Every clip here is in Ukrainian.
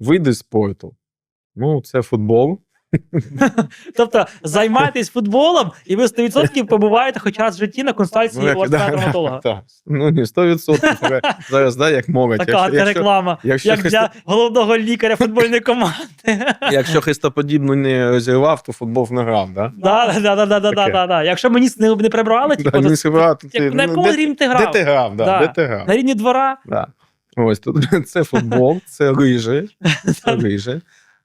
види спорту. Ну, це футбол. Тобто займайтесь футболом, і ви 100% побуваєте хоч раз в житті на консультації у да, да, Ну, не 100%. Зараз, да, як молодь. Така реклама, якщо, як для головного лікаря футбольної команди. якщо хрестоподібну не розірвав, то футбол не грав, да? Да, да, да, да, да, да, да, да. Якщо мені не, не прибрали, типу, то не зіграв, то як- ти- на ну, якому рівні ти Де грав? ти грав, да, Да. де ти грав? На рівні двора. Ось тут це футбол, це лижі. Це лижі.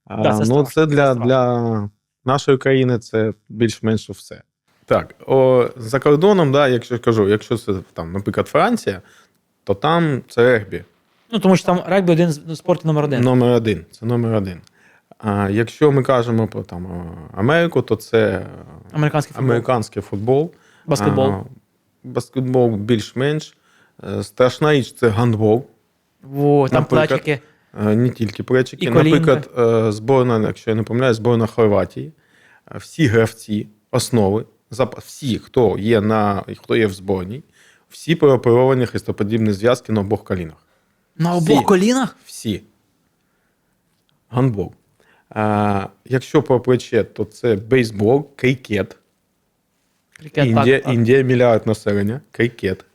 А, Да, це ну, це для, для нашої країни це більш-менш все. Так, о, за кордоном, да, якщо кажу, якщо це там, наприклад, Франція, то там це регбі. Ну, тому що там регбі один з спортів номер один. Номер один. Це номер один. А якщо ми кажемо про там, е, Америку, то це Американський футбол. американський футбол. Баскетбол. А, баскетбол більш-менш. Е, Страшна річ це гандбол. Во, там наприклад, плечики. Е, Не тільки плечики. І колінка. Наприклад, е, зборна, якщо я не помиляю, зборна Хорватії. Е, Всі гравці, основи, зап- всі, хто є на хто є в зборній, всі прооперовані хрестоподібні зв'язки на обох колінах. На всі. обох колінах? Всі. Гандбол. А, якщо про плече, то це бейсбол, крикет. Крикет, Індія, так, так. Індія мільярд населення, крикет.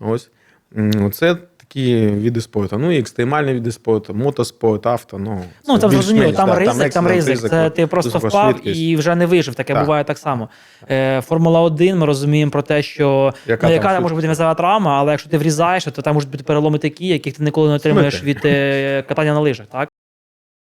Ось. М, Це такі види спорту. Ну і екстремальні види спорту, мотоспорт, авто. Ну, Ну, це там зрозуміло, там да, ризик, там екстремальний ризик. Це ти просто впав швидкість. і вже не вижив. Таке Так. буває так само. Е, Формула 1, ми розуміємо про те, що Яка ну, там може бути м'язова травма, але якщо ти врізаєшся, то там можуть бути переломи такі, яких ти ніколи не отримаєш від е, катання на лижах, так?